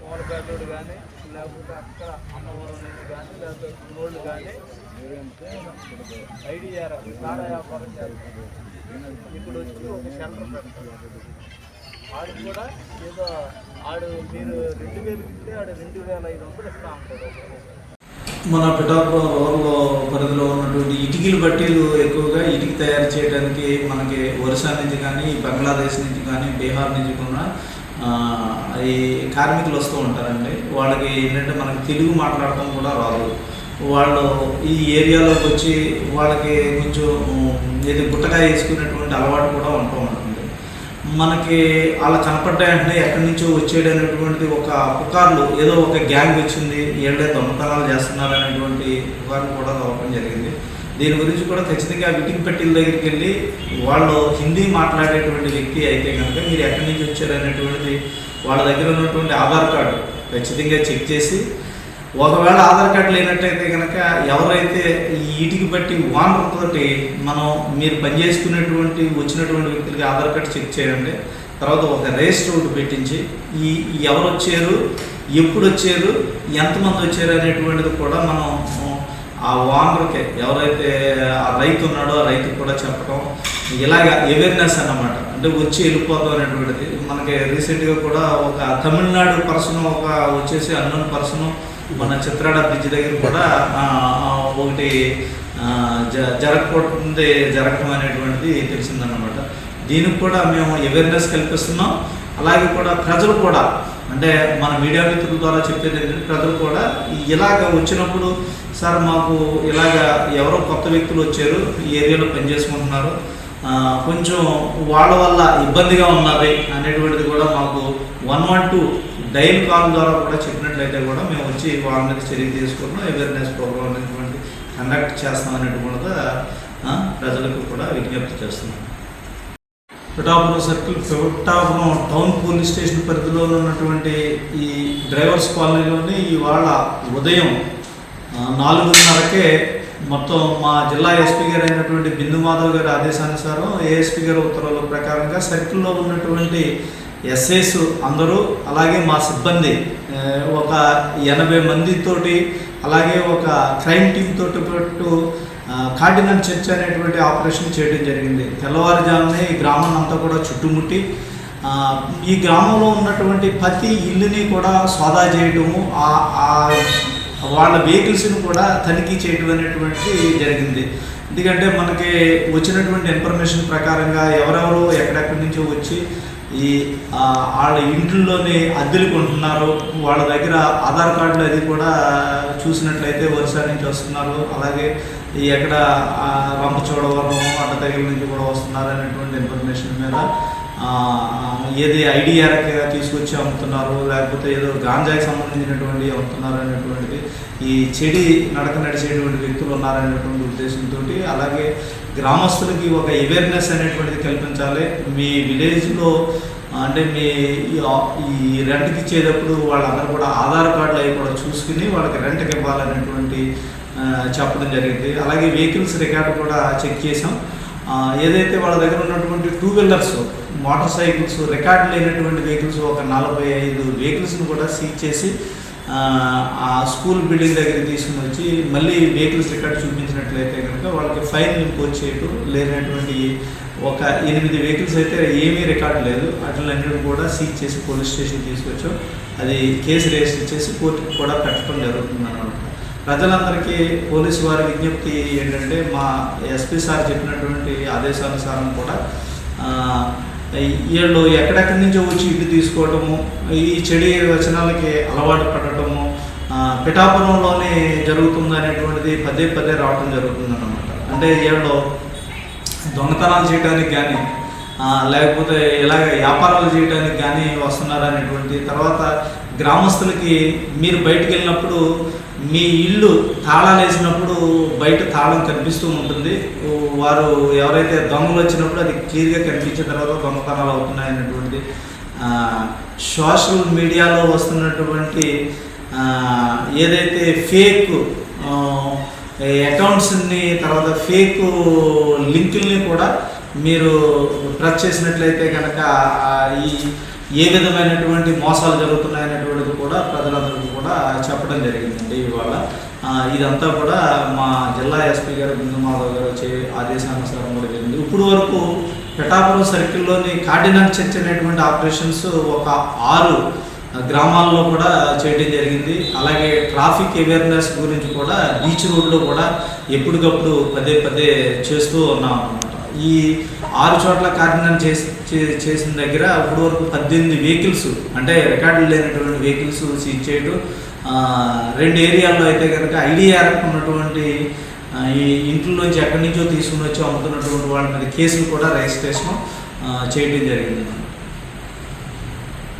మూలపేటోడు కానీ లేకపోతే అక్కడ అన్నవరం నుంచి కానీ లేకపోతే కున్నోళ్ళు కానీ ఐడియా సారా వ్యాపారం చేస్తారు ఇప్పుడు వచ్చి ఒక షెల్టర్ పెడతారు ఆడు కూడా ఏదో ఆడు మీరు రెండు వేలు ఇస్తే ఆడు రెండు వేల ఐదు వందలు ఇస్తా ఉంటాడు. మన పిఠాపురం రోడ్లో పరిధిలో ఉన్నటువంటి ఇటుకలు బట్టీలు ఎక్కువగా ఇటుక తయారు చేయడానికి మనకి ఒరిస్సా నుంచి కానీ బంగ్లాదేశ్ నుంచి కానీ బీహార్ నుంచి కూడా ఈ కార్మికులు వస్తూ ఉంటారండి. వాళ్ళకి ఏంటంటే మనకి తెలుగు మాట్లాడటం కూడా రాదు. వాళ్ళు ఈ ఏరియాలోకి వచ్చి వాళ్ళకి కొంచెం ఏది గుట్టకాయ వేసుకునేటువంటి అలవాటు కూడా ఉంటూ ఉంటుంది. మనకి అలా కనపడ్డా వెంటనే ఎక్కడి నుంచో వచ్చేది అనేటువంటిది ఒక పుకార్లు ఏదో ఒక గ్యాంగ్ వచ్చింది ఏళ్ళే దొంగతనాలు చేస్తున్నారు అనేటువంటి పుకార్లు కూడా రావడం జరిగింది. దీని గురించి కూడా ఖచ్చితంగా విటింగ్ పట్టిల దగ్గరికి వెళ్ళి వాళ్ళు హిందీ మాట్లాడేటువంటి వ్యక్తి అయితే కనుక మీరు ఎక్కడి నుంచి వచ్చారు అనేటువంటిది వాళ్ళ దగ్గర ఉన్నటువంటి ఆధార్ కార్డు ఖచ్చితంగా చెక్ చేసి ఒకవేళ ఆధార్ కార్డు లేనట్టయితే కనుక ఎవరైతే ఈటికి బట్టి ఓనర్ తోటి మనం మీరు పనిచేసుకునేటువంటి వచ్చినటువంటి వ్యక్తులకి ఆధార్ కార్డు చెక్ చేయండి తర్వాత ఒక రిజిస్టర్ ఒకటి పెట్టించి ఈ ఈ ఎవరు వచ్చారు ఎప్పుడు వచ్చారు ఎంతమంది వచ్చారు అనేటువంటిది కూడా మనం ఆ ఓనర్కే ఎవరైతే ఆ రైతు ఉన్నాడో ఆ రైతుకు కూడా చెప్పడం ఇలాగ అవేర్నెస్ అన్నమాట. అంటే వచ్చి వెళ్ళిపోతాం అనేటువంటిది. మనకి రీసెంట్గా కూడా ఒక తమిళనాడు పర్సన్ ఒక వచ్చేసి అన్నోన్ పర్సన్ మన చిత్రాడ బ్రిడ్జ్ దగ్గర కూడా ఒకటి జ జరగకపోతుంది జరగటం అనేటువంటిది తెలిసిందన్నమాట. దీనికి కూడా మేము అవేర్నెస్ కల్పిస్తున్నాం. అలాగే కూడా ప్రజలు కూడా అంటే మన మీడియా మిత్రుల ద్వారా చెప్పేది ఏంటంటే ప్రజలు కూడా ఇలాగ వచ్చినప్పుడు సార్ మాకు ఇలాగ ఎవరో కొత్త వ్యక్తులు వచ్చారు ఈ ఏరియాలో పనిచేసుకుంటున్నారు. కొంచెం వాళ్ళ వల్ల ఇబ్బందిగా ఉన్నది అనేటువంటిది కూడా మాకు one one two dial call ద్వారా కూడా చెప్పినట్లయితే కూడా మేము వచ్చి వాళ్ళ మీద చర్య తీసుకున్నాం అవేర్నెస్ ప్రోగ్రామ్ అనేటువంటి కండక్ట్ చేస్తాం అనేటువంటి ప్రజలకు కూడా విజ్ఞప్తి చేస్తున్నాం. Pithapuram circle Pithapuram town police station పరిధిలో ఉన్నటువంటి ఈ డ్రైవర్స్ కాలనీలోని ఇవాళ ఉదయం నాలుగున్నరకే మొత్తం మా జిల్లా ఎస్పీ గారు అయినటువంటి బిందు మాధవ్ గారి ఆదేశానుసారం ఏఎస్పీ గారి ఉత్తర్వుల ప్రకారంగా సర్కిల్లో ఉన్నటువంటి ఎస్ఐస్ అందరూ అలాగే మా సిబ్బంది ఒక ఎనభై మందితోటి అలాగే ఒక క్రైమ్ టీమ్ తోటి పట్టు కార్డినల్ చర్చ అనేటువంటి ఆపరేషన్ చేయడం జరిగింది. తెల్లవారుజామునే ఈ గ్రామాన్ని అంతా కూడా చుట్టుముట్టి ఈ గ్రామంలో ఉన్నటువంటి ప్రతి ఇల్లుని కూడా సోదా చేయడము ఆ- ఆ వాళ్ళ వెహికల్స్ని కూడా తనిఖీ చేయడం అనేటువంటి జరిగింది. ఎందుకంటే మనకి వచ్చినటువంటి ఇన్ఫర్మేషన్ ప్రకారంగా ఎవరెవరు ఎక్కడెక్కడి నుంచో వచ్చి ఈ వాళ్ళ ఇంట్లోనే అద్దెలు కొంటున్నారు. వాళ్ళ దగ్గర ఆధార్ కార్డులు అది కూడా చూసినట్లయితే ఒరిసా నుంచి వస్తున్నారు. అలాగే ఈ ఎక్కడ ఆ, రంపచోడవరం అడ్డతగిల నుంచి కూడా వస్తున్నారు అనేటువంటి ఇన్ఫర్మేషన్ మీద ఏది ఐడిఆర్కి తీసుకొచ్చి అమ్ముతున్నారు? లేకపోతే ఏదో గాంజాకి సంబంధించినటువంటి అమ్ముతున్నారు అనేటువంటిది ఈ చెడి నడక నడిచేటువంటి వ్యక్తులు ఉన్నారనేటువంటి ఉద్దేశంతో అలాగే గ్రామస్తులకి ఒక అవేర్నెస్ అనేటువంటిది కల్పించాలి. మీ విలేజ్లో అంటే మీ ఈ ఈ రెంట్కి ఇచ్చేటప్పుడు వాళ్ళందరూ కూడా ఆధార్ కార్డులు అవి కూడా చూసుకుని వాళ్ళకి రెంట్కి ఇవ్వాలనేటువంటి చెప్పడం జరిగింది. అలాగే వెహికల్స్ రికార్డు కూడా చెక్ చేసాం ఏదైతే వాళ్ళ దగ్గర ఉన్నటువంటి two wheelers motorcycles record లేనటువంటి వెహికల్స్ ఒక నలభై ఐదు వెహికల్స్ని కూడా సీజ్ చేసి ఆ, స్కూల్ బిల్డింగ్ దగ్గర తీసుకుని వచ్చి మళ్ళీ వెహికల్స్ రికార్డ్ చూపించినట్లయితే కనుక వాళ్ళకి ఫైన్ ఇంపోజ్ చేయటం లేనటువంటి ఒక ఎనిమిది వెహికల్స్ అయితే ఏమీ రికార్డు లేదు. అట్లన్నిటిని కూడా సీజ్ చేసి పోలీస్ స్టేషన్ తీసుకొచ్చాం. అది కేసు రిజిస్టర్ చేసి కోర్టుకు కూడా పెట్టడం జరుగుతుంది అన్నమాట ప్రజలందరికీ పోలీసు వారి విజ్ఞప్తి ఏంటంటే మా ఎస్పీ సార్ చెప్పినటువంటి ఆదేశానుసారం కూడా వీళ్ళు ఎక్కడెక్కడి నుంచో వచ్చి ఇల్లు తీసుకోవటము ఈ చెడు వచనాలకి అలవాటు పడటము పిఠాపురంలోనే జరుగుతుంది అనేటువంటిది పదే పదే రావటం జరుగుతుందన్నమాట. అంటే వీళ్ళు దొంగతనాలు చేయడానికి కానీ లేకపోతే ఇలాగ వ్యాపారాలు చేయడానికి కానీ వస్తున్నారు అనేటువంటి తర్వాత గ్రామస్తులకి మీరు బయటకు వెళ్ళినప్పుడు మీ ఇల్లు తాళాలు వేసినప్పుడు బయట తాళం కనిపిస్తూ ఉంటుంది. వారు ఎవరైతే దొంగలు వచ్చినప్పుడు అది క్లియర్గా కనిపించిన తర్వాత దొంగతనాలు అవుతున్నాయి అనేటువంటి సోషల్ మీడియాలో వస్తున్నటువంటి ఏదైతే ఫేక్ అకౌంట్స్ని తర్వాత ఫేక్ లింకుల్ని కూడా మీరు ప్రెస్ చేసినట్లయితే కనుక ఈ ఏ విధమైనటువంటి మోసాలు జరుగుతున్నాయనేటువంటిది కూడా ప్రజలందరూ కూడా చెప్పడం జరిగిందండి ఇవాళ. ఇదంతా కూడా మా జిల్లా ఎస్పీ గారు బిందు మాధవ్ గారు వచ్చే ఆదేశానుసారం కూడా జరిగింది. ఇప్పుడు వరకు పిఠాపురం సర్కిల్లోని కార్డినల్ చర్చ్ అనేటువంటి ఆపరేషన్స్ ఒక ఆరు గ్రామాల్లో కూడా చేయడం జరిగింది. అలాగే ట్రాఫిక్ అవేర్నెస్ గురించి కూడా బీచ్ రోడ్లో కూడా ఎప్పటికప్పుడు పదే పదే చేస్తూ ఉన్నాం అన్నమాట ఈ ఆరు చోట్ల కార్డినల్ చేసి చే- చేసిన దగ్గర ఇప్పుడు వరకు పద్దెనిమిది వెహికల్స్ అంటే రికార్డులు లేనటువంటి వెహికల్స్ సీజ్ చేయడం రెండు ఏరియాల్లో అయితే కనుక ఐడిఆర్ ఉన్నటువంటి ఈ ఇంట్లోంచి ఎక్కడి నుంచో తీసుకుని వచ్చి అమ్ముతున్నటువంటి వాళ్ళ మీద కేసులు కూడా రిజిస్ట్రేషన్ చేయడం జరిగింది